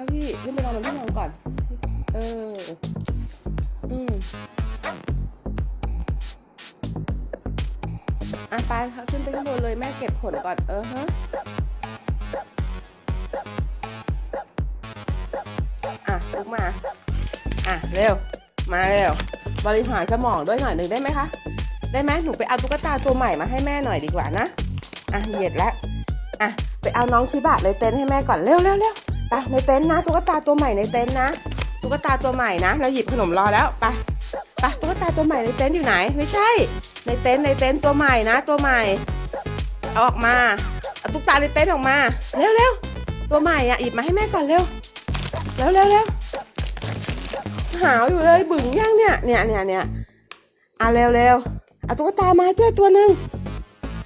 เข้าที่ขึ้นไปนอนบนที่นอนก่อน เออ อืมอะไปขาขึ้นไปข้างบนเลยแม่เก็บขนก่อน เออฮะอะลุกมา อะ เร็ว มาเร็ว บริหารสมองด้วยหน่อยหนึ่งได้ไหมคะ ได้ไหมหนูไปเอาตุ๊กตาตัวใหม่มาให้แม่หน่อยดีกว่านะ อะเหยียดแล้ว อะ ไปเอาน้องชิบะในเต็นให้แม่ก่อนเร็วเร็วเร็ว ไปในเต็นท์นะตุ๊กตาตัวใหม่ในเต็นท์นะตุ๊กตาตัวใหม่นะ เราหยิบขนมรอแล้วไปไปตุ๊กตาตัวใหม่ในเต็นท์อยู่ไหน ไม่ใช่ ในเต็นท์ในเต็นท์ตัวใหม่นะ ตัวใหม่เอาออกมาเอาตุ๊กตาในเต็นท์ออกมาเร็วเร็วตัวใหม่อะหยิบมาให้แม่ก่อนเร็วเร็วเร็วเร็วหาวอยู่เลยบึ่งย่างเนี่ยเนี่ยเนี่ยเนี่ยอะเร็วเร็วเอาตุ๊กตามาด้วยตัวหนึ่ง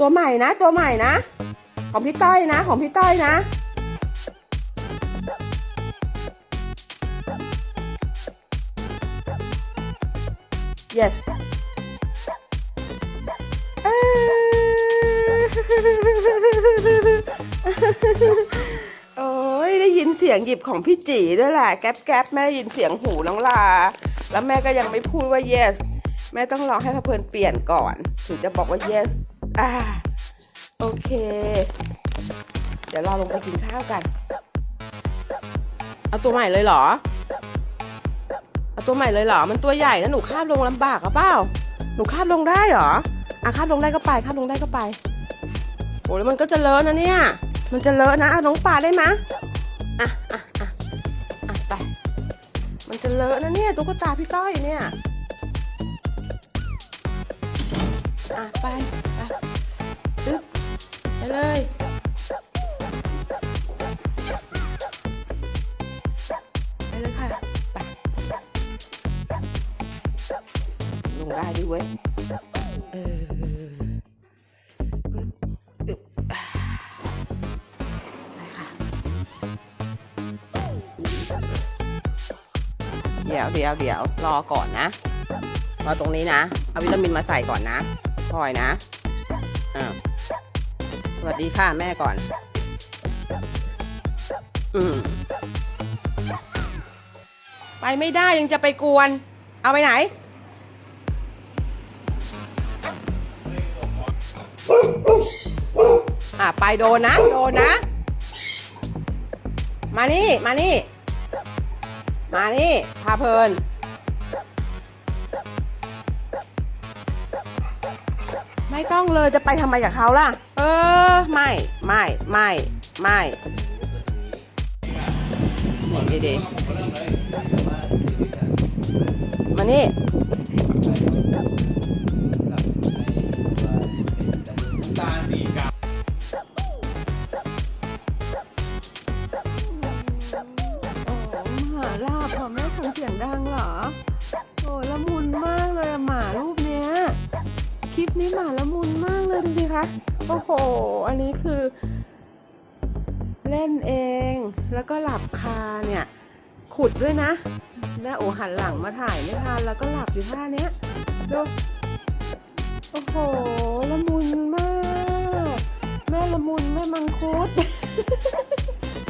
ตัวใหม่นะ ตัวใหม่นะ ของพี่ต้อยนะ ของพี่ต้อยนะ yes เอ้ยโอ้ยได้ยินเสียงหยิบของพี่จีด้วยแหละแก๊บแก๊บแม่ยินเสียงหูน้องลา แล้วแม่ก็ยังไม่พูดว่า yes แม่ต้องรอให้พระเพลินเปลี่ยนก่อน ถึงจะบอกว่า yes อ่าโอเค เดี๋ยวเราลงไปกินข้าวกัน เอาตัวใหม่เลยเหรอ เอาตัวใหม่เลยเหรอ มันตัวใหญ่นะหนูคาบลงลำบากหรือเปล่า หนูคาบลงได้เหรอ อะคาบลงได้ก็ไปคาบลงได้ก็ไป โอ้แล้วมันก็จะเลอะนะเนี่ย มันจะเลอะนะเอาน้องปลาได้ไหมอะอะอะอะไป มันจะเลอะนะเนี่ยตุ๊กตาพี่ต้อยเนี่ย อะไปไป ลงได้ดิเว้ยเออเดี๋ยวเดี๋ยวเดี๋ยวรอก่อนนะ รอตรงนี้นะ เอาวิตามินมาใส่ก่อนนะคอยนะอ่าสวัสดีค่ะแม่ก่อน อืมไปไม่ได้ยังจะไปกวน เอาไปไหน อะไปโดนนะ โดนนะ มานี่ มานี่ มานี่ พาเพลิน ไม่ต้องเลยจะไปทำไมกับเขาล่ะ เออ ไม่ ไม่ ไม่ ไม่ดีๆมานี่ ดังเหรอ โอ้ละมุนมากเลยหมารูปเนี้ย คลิปนี้หมาละมุนมากเลยดูสิคะ โอ้โห อันนี้คือ เล่นเอง แล้วก็หลับคาเนี่ย ขุดด้วยนะ แม่โอหันหลังมาถ่ายไม่ทันแล้วก็หลับอยู่ท่าเนี้ยดูโอ้โห ละมุนมาก แม่ละมุนแม่มังคุด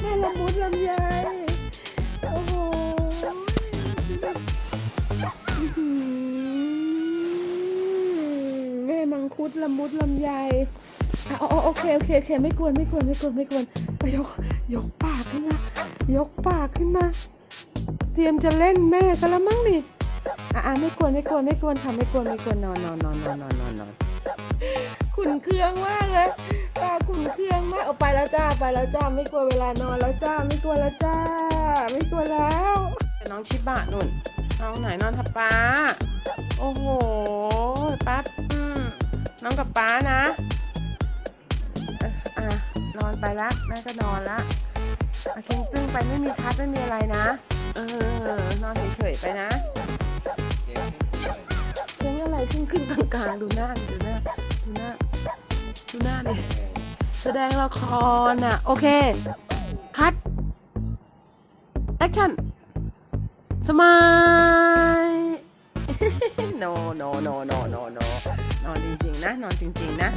แม่ละมุนลำไย คุดละมุดลำไยอะอ๋อโอเคโอเคโอเคไม่กวนไม่กวนไม่กวนไม่กวนไปยกยกปากขึ้นมายกปากขึ้นมา เตรียมจะเล่นแม่กันล้วมั้งนี่อะอะไม่กวนไม่กวนไม่กวนค่ะไม่กวนไม่กวนนอนนอนนอนนอนนอนนอนนอนขุนเครื่องมากเลยตาขุนเครื่องมากเอาไปแล้วจ้าไปแล้วจ้าไม่กลัวเวลานอนแล้วจ้าไม่กลัวแล้วจ้า ไม่กลัวแล้วน้องชิบะนุ่นน้องไหนนอนทับป้า น้องกับป้านะเอ่ออะนอนไปละแม่ก็นอนละอะเค้งตึ้งไปไม่มีคัดไม่มีอะไรนะ เออนอนเฉยๆไปนะเค้งอะไรขึ้นขึ้นกลางๆดูหน้าดิดูหน้าดูหน้าดูหน้าดิแสดงละครอะ โอเค คัดแอคชั่นสมาย no no no no no no นอนจริงๆนะ นอนจริง ๆ นะ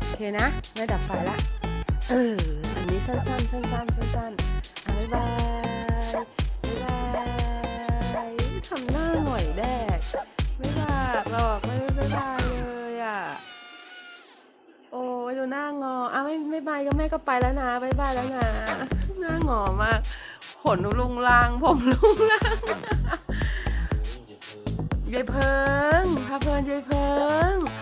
โอเคนะแม่ดับไฟละ เออ อันนี้สั้นๆ สั้นๆ สั้นๆบ๊ายบายบ๊ายบายทำหน้าหน่อยแดกไม่บากหรอกไม่ไม่บายเลยอะ โอ้ยดูหน้างออะไม่ไม่บายก็แม่ก็ไปแล้วนะบ๊ายบายแล้วนะ หน้างอมากขนลุงลางผมลุงลาง ยายเพิงพาเพลินยายเพิง